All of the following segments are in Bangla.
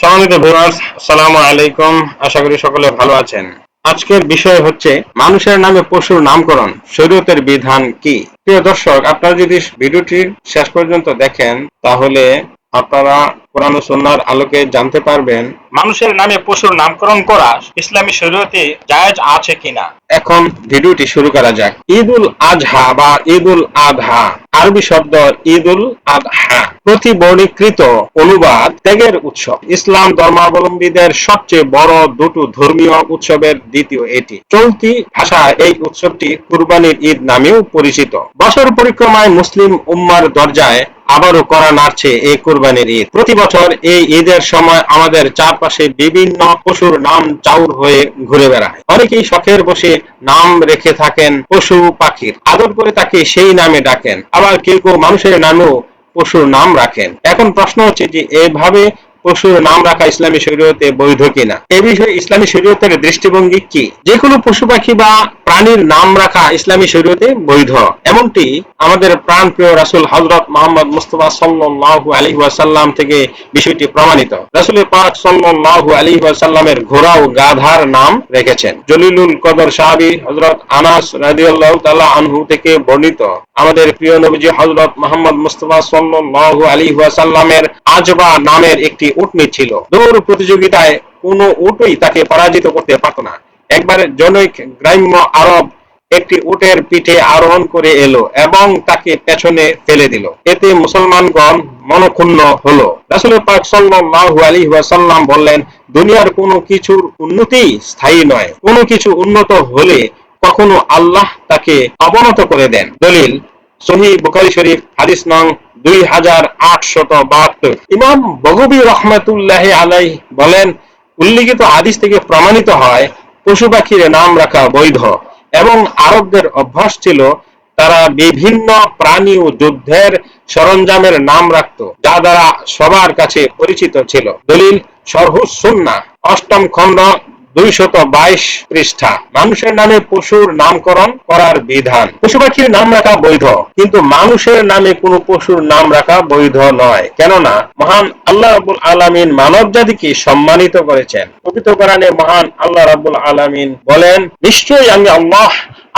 সম্মানিত ভিউয়ার্স আসসালামু আলাইকুম। আশা করি সকলে ভালো আছেন। আজকের বিষয় হচ্ছে, মানুষের নামে পশুর নামকরণ, শরীয়তের বিধান কি? প্রিয় দর্শক, আপনারা যদি ভিডিওটি শেষ পর্যন্ত দেখেন, তাহলে আপনারা কোরআন ও সুন্নাহর আলোকে জানতে পারবেন মানুষের নামে পশুর নামকরণ করা ইসলামী শরীয়তে জায়েজ আছে কিনা। এখন ভিডিওটি শুরু করা যাক। ঈদ উল আজহা বা ঈদ উল আধা আরবি শব্দ ঈদ উল আধহা। প্রতিবর্ণীকৃত অনুবাদ ত্যাগের উৎসব। ইসলাম ধর্মাবলম্বীদের সবচেয়ে বড় দুটো ধর্মীয় উৎসবের দ্বিতীয় এটি। চলতি ভাষায় এই উৎসবটি কুরবানির ঈদ নামেও পরিচিত। বছর পরিক্রমায় মুসলিম উম্মার দরজায় আবারও করা নাড়ছে এই কোরবানির ঈদ। প্রতি বছর এই ঈদের সময় আমাদের চারপাশে বিভিন্ন পশুর নাম চাউর হয়ে ঘুরে বেড়ায়। অনেকেই শখের বসে নাম রেখে থাকেন পশু পাখির। আদর করে তাকে সেই নামে ডাকেন। আবার কেউ কেউ মানুষের নামেও পশুর নাম রাখেন। এখন প্রশ্ন হচ্ছে যে এভাবে পশুর নাম রাখা ইসলামী শরীয়তে বৈধ কিনা? এ বিষয়ে ইসলামী শরীয়তের দৃষ্টিভঙ্গি কি? যে কোনো পশু পাখি বা প্রাণীর নাম রাখা ইসলামী শরীয়তে বৈধ। এমনটি আমাদের প্রাণ প্রিয় রাসুল হজরত মোহাম্মদ মুস্তফা সাল্লাল্লাহু আলাইহি ওয়াসাল্লাম থেকে বিষয়টি প্রমাণিত। রাসুল পাক সাল্লাল্লাহু আলাইহি ওয়াসাল্লামের ঘোড়া ও গাধার নাম রেখেছেন। জলিলুল কদর সাহাবী হজরত আনাস রাদিয়াল্লাহু তাআলা আনহু থেকে বর্ণিত আমাদের প্রিয় নবীজি হযরত মোহাম্মদ মুস্তফা সাল্লাল্লাহু আলাইহি ওয়াসাল্লামের আজবা নামের একটি উটনি ছিল। দৌড় প্রতিযোগিতায় কোনো উটই তাকে পরাজিত করতে পারত না। একবার জনৈক গ্রাম্য আরব একটি উটের পিঠে আরোহণ করে এলো এবং তাকে পেছনে ফেলে দিল। এতে মুসলমানগণ মনক্ষুণ্ণ হলো। রাসূল পাক সাল্লাল্লাহু আলাইহি ওয়াসাল্লাম বললেন, দুনিয়ার কোনো কিছুর উন্নতি স্থায়ী নয়। কোনো কিছু উন্নত হলে কখনো আল্লাহ তাকে অবনত করে দেন। দলিল সহি বুখারী শরীফ, হাদিস নং দুই হাজার আটশত বাহাত্তর। ইমাম বগবী রহমাতুল্লাহ আলাই বলেন, উল্লিখিত থেকে প্রমাণিত হয়, পশু পাখির নাম রাখা বৈধ এবং আরবদের অভ্যাস ছিল তারা বিভিন্ন প্রাণী ও যুদ্ধের সরঞ্জামের নাম রাখত, যা দ্বারা সবার কাছে পরিচিত ছিল। দলিল সরহুস সুন্না অষ্টম খণ্ড দুইশত বাইশ পৃষ্ঠা। মানুষের নামে পশুর নামকরণ করার বিধান। পশু পাখির নাম রাখা বৈধ, কিন্তু মানুষের নামে কোনো পশুর নাম রাখা বৈধ নয়। কেননা, মহান আল্লাহ রাবুল আলমিন মানব জাতিকে সম্মানিত করেছেন। পবিত্র কোরআনে মহান আল্লাহ রাবুল আলমিন বলেন, নিশ্চয়ই আমি আল্লাহ,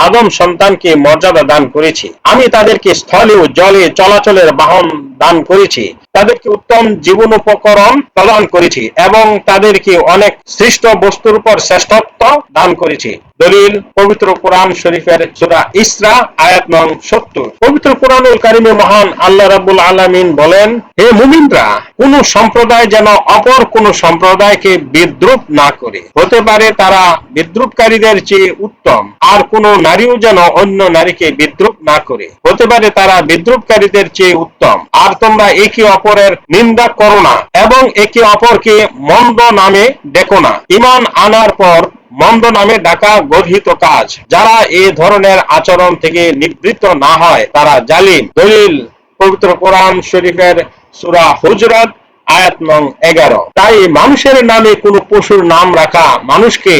আদম সন্তানকে মর্যাদা দান করেছি। আমি তাদেরকে স্থলে ও জলে চলাচলের বাহন দান করেছি। তাদেরকে উত্তম জীবন উপকরণ প্রদান করেছি এবং তাদেরকে অনেক সৃষ্ট বস্তুর উপর শ্রেষ্ঠত্ব দান করেছি। দলিল, পবিত্র কোরআন শরীফের সূরা ইসরা, আয়াত নং সত্তর। পবিত্র কোরআনুল কারিমে মহান আল্লাহ রাবুল আলামিন বলেন, হে মুমিনরা, কোন সম্প্রদায় যেন অপর কোন সম্প্রদায়কে বিদ্রুপ না করে। হতে পারে তারা বিদ্রুপকারীদের চেয়ে উত্তম, আর কোন নারীও যেন অন্য নারীকে বিদ্রুপ না করে। হতে পারে তারা বিদ্রুপকারীদের চেয়ে উত্তম, আর তোমরা একে অপরের নিন্দা করো না এবং একে অপরকে মন্দ নামে ডেকো না। ইমান আনার পর মন্দ নামে ডাকা গর্হিত কাজ। যারা এ ধরনের আচরণ থেকে নিবৃত্ত না হয়, তারা জালিম। দলিল, পবিত্র কোরআন শরীফের সুরা হুজরাত, আয়াত নং এগারো। তাই মানুষের নামে কোনো পশুর নাম রাখা মানুষকে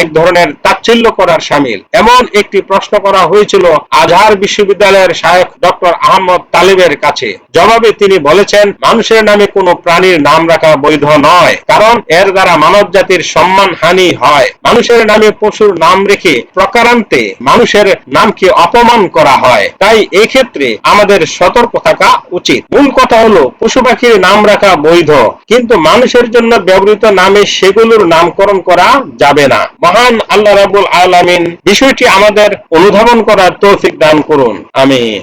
এক ধরনের তাচ্ছিল্য করার সামিল। এমন একটি প্রশ্ন করা হয়েছিল আজহার বিশ্ববিদ্যালয়ের শায়ক ডক্টর আহমদ তালেবের কাছে। জবাবে তিনি বলেছেন, মানুষের নামে কোনো প্রাণীর নাম রাখা বৈধ নয়, কারণ এর দ্বারা মানব জাতির সম্মান হানি হয়। মানুষের নামে পশুর নাম রেখে প্রকারান্তে মানুষের নামকে অপমান করা হয়। তাই এক্ষেত্রে আমাদের সতর্ক থাকা উচিত। মূল কথা হলো, পশু পাখির নাম রাখা বৈধ। কিন্তু মানুষের জন্য ব্যবহৃত নামে সেগুলোর নামকরণ করা যাবে না। মহান আল্লাহ রাবুল আলামিন বিষয়টি আমাদের অনুধাবন করার তৌফিক দান করুন। আমিন।